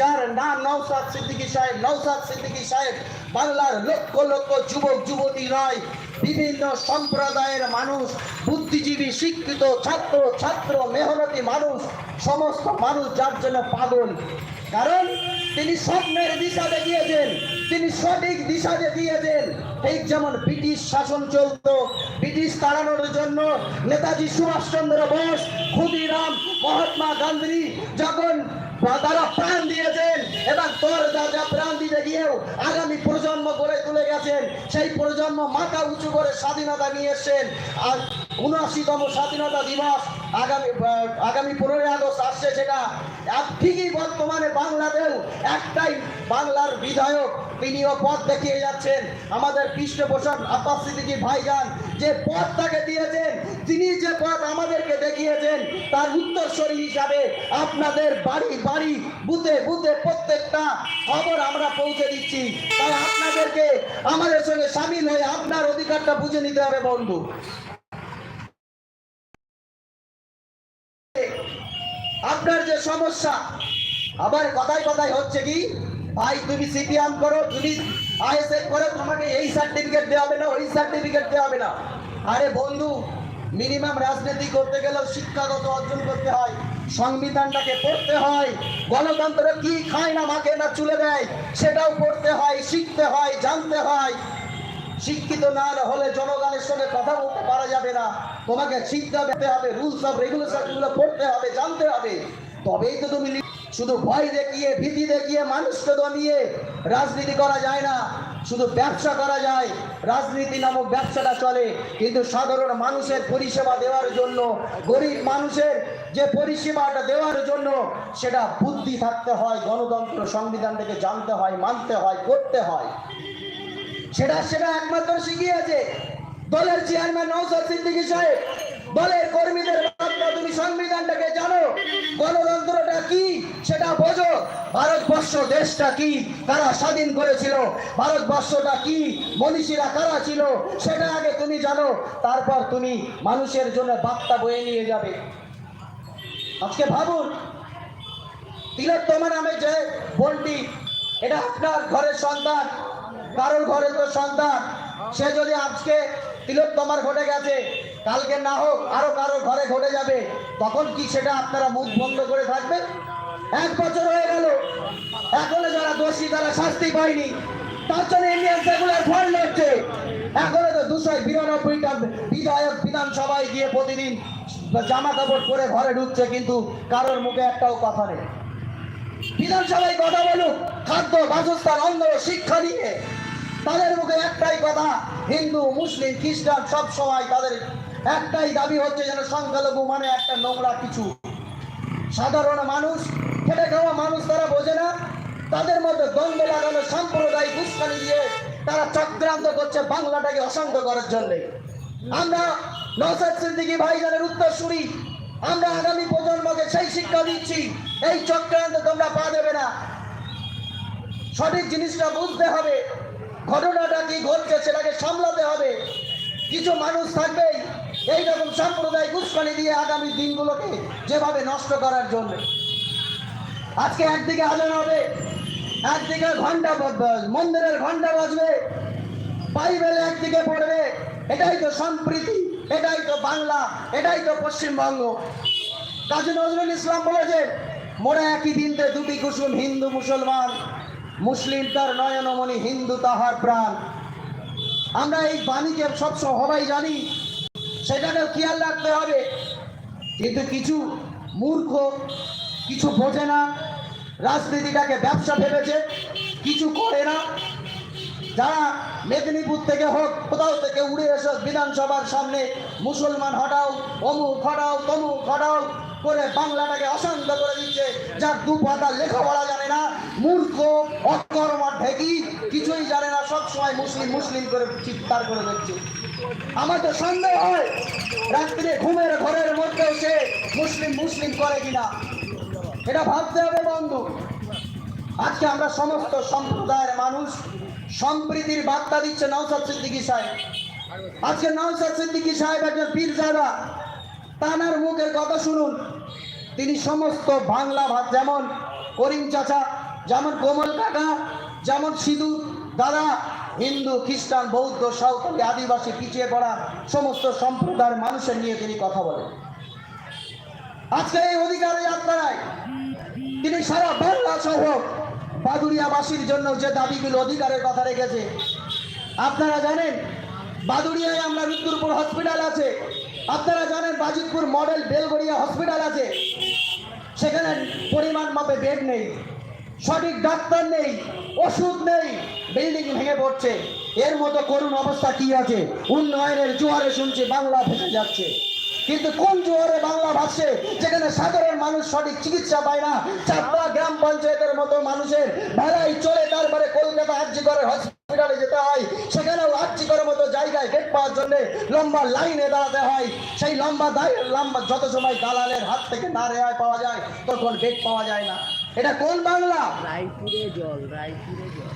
যার নাম নৌসাদ সিদ্দিকী সাহেব নৌসাদ সিদ্দিকী সাহেব বাংলার লক্ষ লক্ষ যুবক, যুবতী নয়, বিভিন্ন সম্প্রদায়ের মানুষ, বুদ্ধিজীবী, শিক্ষিত, ছাত্র ছাত্র, মেহনতি মানুষ, সমস্ত মানুষ যার জন্য পাগল। কারণ তিনি স্বপ্নের দিশা দেখিয়েছেন, তিনি সঠিক দিশা দেখিয়েছেন। ঠিক যেমন ব্রিটিশ শাসন চলতো, ব্রিটিশ তাড়ানোর জন্য নেতাজি সুভাষচন্দ্র বোস, ক্ষুদিরাম, মহাত্মা গান্ধী যখন তারা প্রাণ দিয়েছেন এবং তোর দাদা প্রাণ দিতে গিয়েও আগামী প্রজন্ম গড়ে তুলে গেছেন। সেই প্রজন্ম মাথা উঁচু করে স্বাধীনতা নিয়ে এসছেন। আর উনআশিতম স্বাধীনতা দিবস আগামী আগামী পনেরোই আগস্ট আসছে সেটা ঠিকই বর্তমানে বাংলাতেও একটাই বাংলার বিধায়ক তিনিও পথ দেখিয়ে যাচ্ছেন। আমাদের পৃষ্ঠপোষক আব্বাস সিদ্দিকী ভাইজান যে পথ তাকে দিয়েছেন, তিনি যে পথ আমাদেরকে দেখিয়েছেন, তার উত্তরসূরি হিসাবে আপনাদের বাড়ি বাড়ি, বুথে বুথে প্রত্যেকটা খবর আমরা পৌঁছে দিচ্ছি। তাই আপনাদেরকে আমাদের সঙ্গে সামিল হয়ে আপনার অধিকারটা বুঝে নিতে হবে, বন্ধু। আপনার যে সমস্যা, আবার কথায় কথায় হচ্ছে কি, ভাই, তুমি সিপিএম করো, তুমি আইএসএফ করো তোমাকে এই সার্টিফিকেট দেওয়া হবে না, ওই সার্টিফিকেট দেওয়া হবে না। আরে বন্ধু মিনিমাম রাজনীতি করতে গেলেও শিক্ষাগত অর্জন করতে হয়, সংবিধানটাকে পড়তে হয়, গণতন্ত্র কি খায় না মাকে না চুলে দেয়, সেটাও পড়তে হয়, শিখতে হয়, জানতে হয়। শিক্ষিত না হলে জনগণের সঙ্গে কথা বলতে পারা যাবে না। তোমাকে শিখতে হবে রুলস অফ রেগুলেশনগুলো পড়তে হবে, জানতে হবে। তবেই তো তুমি শুধু ভয় দেখিয়ে, ভীতি দেখিয়ে মানুষকে দমিয়ে রাজনীতি করা যায় না। শুধু ব্যবসা করা যায়। রাজনীতি নামক ব্যবসাটা চলে। কিন্তু সাধারণ মানুষের পরিষেবা দেওয়ার জন্য, গরিব মানুষের যে পরিষেবাটা দেওয়ার জন্য, সেটা বুদ্ধি থাকতে হয়, গণতন্ত্র সংবিধান থেকে জানতে হয়, মানতে হয়, করতে হয়। সেটা সেটা একমাত্র শিখিয়েছে দলের চেয়ারম্যান নৌসাদ সিদ্দিকী সাহেব। দলের কর্মীদের তুমি সংবিধানটাকে জানো? গণতন্ত্রটা কি? সেটা বোঝো। ভারতবর্ষ দেশটা কি? কারা স্বাধীন করেছিল? ভারতবর্ষটা কি? মনীষীরা কারা ছিল? সেটা আগে তুমি জানো। তারপর তুমি মানুষের জন্য বার্তা বয়ে নিয়ে যাবে। আজকে ভাবুন তিলোত্তমা নামে যে বোনটি, এটা আপনার ঘরের সন্তান, কারোর ঘরে তো সন্তান। সে যদি আজকে তিলোত্তমার ঘটে গেছে কালকে না হোক আরও কারও ঘরে ঘটে যাবে, তখন কি সেটা আপনারা মুখ বন্ধ করে থাকবেন এক বছর হয়ে গেল, এখনও যারা দোষী তারা শাস্তি পায়নি। তার জন্য ইন্ডিয়ান সেকুলার ফ্রন্ট হচ্ছে এখনও তো দুশো বিরানব্বইটা বিধায়ক বিধানসভায় গিয়ে প্রতিদিন জামা কাপড় পরে ঘরে ঢুকছে, কিন্তু কারোর মুখে একটাও কথা নেই। বিধানসভায় কথা বলুক, খাদ্য, বাসস্থান অন্ধ শিক্ষা নিয়ে। তাদের মুখে একটাই কথা, হিন্দু, মুসলিম, খ্রিস্টান সব সময় তাদের একটাই দাবি হচ্ছে যেন সংখ্যালঘু মানে একটা নোংরা কিছু। সাধারণ মানুষ, খেটে খাওয়া মানুষ তারা বোঝে না। তাদের মধ্যে দ্বন্দ্ব লাগানো সাম্প্রদায়িক উস্কানি দিয়ে তারা চক্রান্ত করছে বাংলাটাকে অশান্ত করার জন্য। আমরা নসাদ সিদ্দিকী ভাইজানের উত্তরসূরি আমরা আগামী প্রজন্মকে সেই শিক্ষা দিচ্ছি, এই চক্রান্ত তোমরা পা দেবে না। সঠিক জিনিসটা বুঝতে হবে। ঘটনাটা কি ঘটছে সেটাকে সামলাতে হবে। কিছু মানুষ থাকবেই এইরকম সাম্প্রদায়িক উস্কানি দিয়ে আগামী দিনগুলোকে যেভাবে নষ্ট করার জন্য। আজকে একদিকে আজান হবে, একদিকে ঘণ্টা মন্দিরের ঘণ্টা বাজবে, বাইবেল একদিকে পড়বে, এটাই তো সম্প্রীতি, এটাই তো বাংলা, এটাই তো পশ্চিমবঙ্গ। কাজী নজরুল ইসলাম বলেছেন, মোরা একই দিনতে দুটি কুসুম হিন্দু মুসলমান, মুসলিম তার নয়নমণি, হিন্দু তাহার প্রাণ। আমরা এই বাণীকে সব সবাই জানি সেটাকে খেয়াল রাখতে হবে। কিন্তু কিছু মূর্খ, কিছু বোঝে না, রাজনীতিটাকে ব্যবসা ভেবেছে, কিছু করে না। যারা মেদিনীপুর থেকে হোক, কোথাও থেকে উড়ে এসো বিধানসভার সামনে, মুসলমান হটাও, অমুক হটাও, তমুক হটাও। করে বাংলাটাকে অশান্ত করে দিচ্ছে। যার দু পাতা লেখাপড়া জানে না, মূর্খ, অকর্মা, ঢেকি, কিছুই জানে না, সব সময় মুসলিম মুসলিম করে চিৎকার করে দিচ্ছে আমার তো সন্দেহ হয়, রাত্রে ঘুমের ঘরের মধ্যেও সে মুসলিম মুসলিম করে কিনা। এটা ভাবতে হবে বন্ধু। আজকে আমরা সমস্ত সম্প্রদায়ের মানুষ সম্প্রীতির বার্তা দিচ্ছে নওসাদ সিদ্দিকী সাহেব। আজকে নওসাদ সিদ্দিকী সাহেব একজন পীর সাহেবা। তানার মুখের কথা শুনুন। তিনি সমস্ত বাংলা ভাত যেমন করিম চাচা, যেমন কোমল কাকা, যেমন সিধু দাদা, হিন্দু, খ্রিস্টান, বৌদ্ধ, সাঁওতালি, আদিবাসী, পিছিয়ে পড়া সমস্ত সম্প্রদায়ের মানুষের নিয়ে তিনি কথা বলেন। আজকে এই অধিকার যাত্রায় তিনি সারা বাংলা সহ বাদুরিয়াবাসীর জন্য যে দাবিগুলো অধিকারের কথা রেখেছে, আপনারা জানেন বাদুরিয়ায় আমরা রুদ্রপুর হসপিটাল আছে। আপনারা জানেন বাজিতপুর মডেল বেলগড়িয়া হসপিটাল আছে। সেখানে পরিমাণ মাপে বেড নেই, সঠিক ডাক্তার নেই, ওষুধ নেই, বিল্ডিং ভেঙে পড়ছে। এর মতো করুণ অবস্থা কি আছে? উন্নয়নের জোয়ারে শুনছি বাংলা ভেসে যাচ্ছে। কিন্তু কোন জোয়ারে বাংলা ভাসছে? যেখানে সাধারণ মানুষ সঠিক চিকিৎসা পায় না। চাপড়া গ্রাম পঞ্চায়েতের মতো মানুষের ভেলাই চলে, তারপরে কলকাতা আর্জি করে হসপিটালে যেতে হয়। সেখানেও আর্জি করার মতো জায়গায় গেট পাওয়ার জন্য লম্বা লাইনে দাঁড়াতে হয়। সেই লম্বা লম্বা যত সময় দালালের হাত থেকে না রেহাই পাওয়া যায়, তখন গেট পাওয়া যায় না। এটা কোন বাংলা? রায়পুরে জল রায়পুরে জল।